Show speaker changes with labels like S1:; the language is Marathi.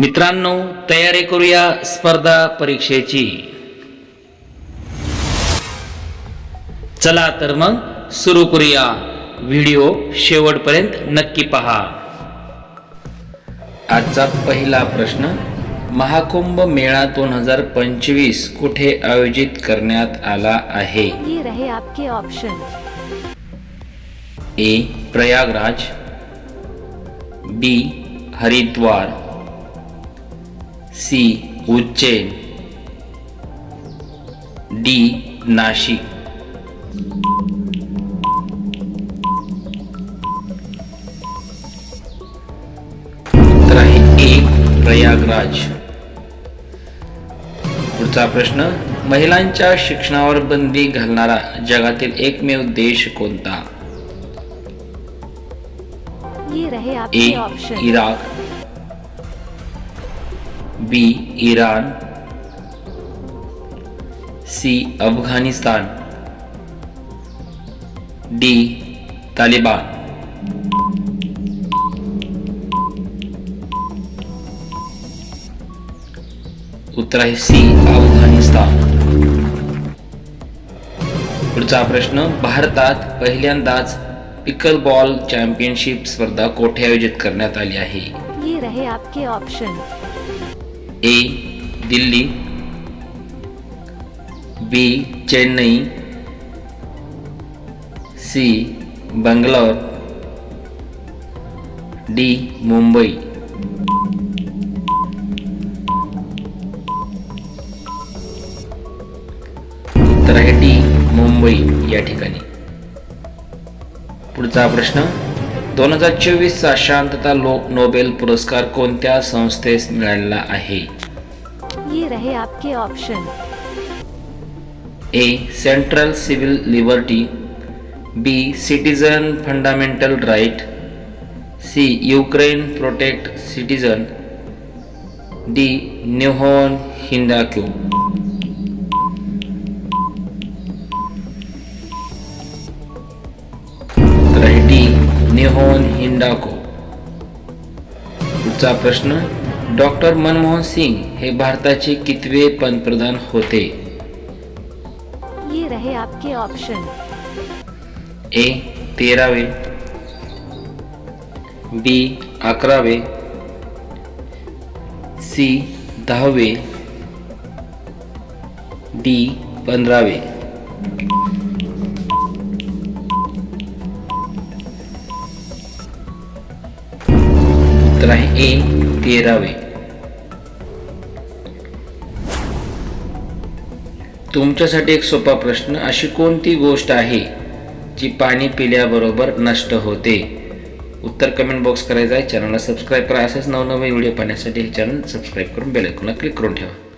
S1: मित्रांनो तयारी करूया स्पर्धा परीक्षेची. चला तर मग सुरू करूया. व्हिडिओ शेवटपर्यंत नक्की पहा. आजचा पहिला प्रश्न महाकुंभ मेळा दोन हजार पंचवीस कुठे आयोजित करण्यात आला आहे?
S2: ये रहे आपके option
S1: A Prayagraj. B Haridwar. C Ujjain. D Nashik. उत्तर आहे ए प्रयागराज. पुढचा प्रश्न महिलांच्या शिक्षणावर बंदी घालणारा जगातील एकमेव देश कोणता? A Iraq. B Iran. C Afghanistan. D Taliban. उत्तर आहे सी अफगाणिस्तान. पुढचा प्रश्न भारतात पहिल्यांदाच पिकल बॉल चॅम्पियनशिप स्पर्धा कोठे आयोजित करण्यात आली आहे?
S2: ये रहे आपके option
S1: A Delhi. B Chennai. C Bangalore. D Mumbai. उत्तर आहे डी मुंबई या ठिकाणी. पुढचा प्रश्न. दोन हजार चोवीसचा शांतता लो नोबेल पुरस्कार कोणत्या संस्थेस मिळालेला आहे?
S2: ये रहे आपके option
S1: A central civil liberty B citizen fundamental right C Ukraine protect citizen D न्यूहॉन हिंदाक्यू न्यूहॉन हिंडाको. पुढचा प्रश्न डॉक्टर मनमोहन सिंग हे भारताचे कितवे पंतप्रधान होते?
S2: ये रहे आपके ऑप्शन
S1: ए तेरावे. बी अकरावे. सी दहावे. डी पंधरावे. तर आहे. ए तेरावे. तुमच्यासाठी एक सोपा प्रश्न अशी कोणती गोष्ट आहे जी पाणी पिल्याबरोबर नष्ट होते? उत्तर कमेंट बॉक्स करायचं आहे. चॅनलला सबस्क्राईब करा. असेच नवनवे व्हिडिओ पाहण्यासाठी हे चॅनल सबस्क्राईब करून बेल क्लिक करून ठेवा.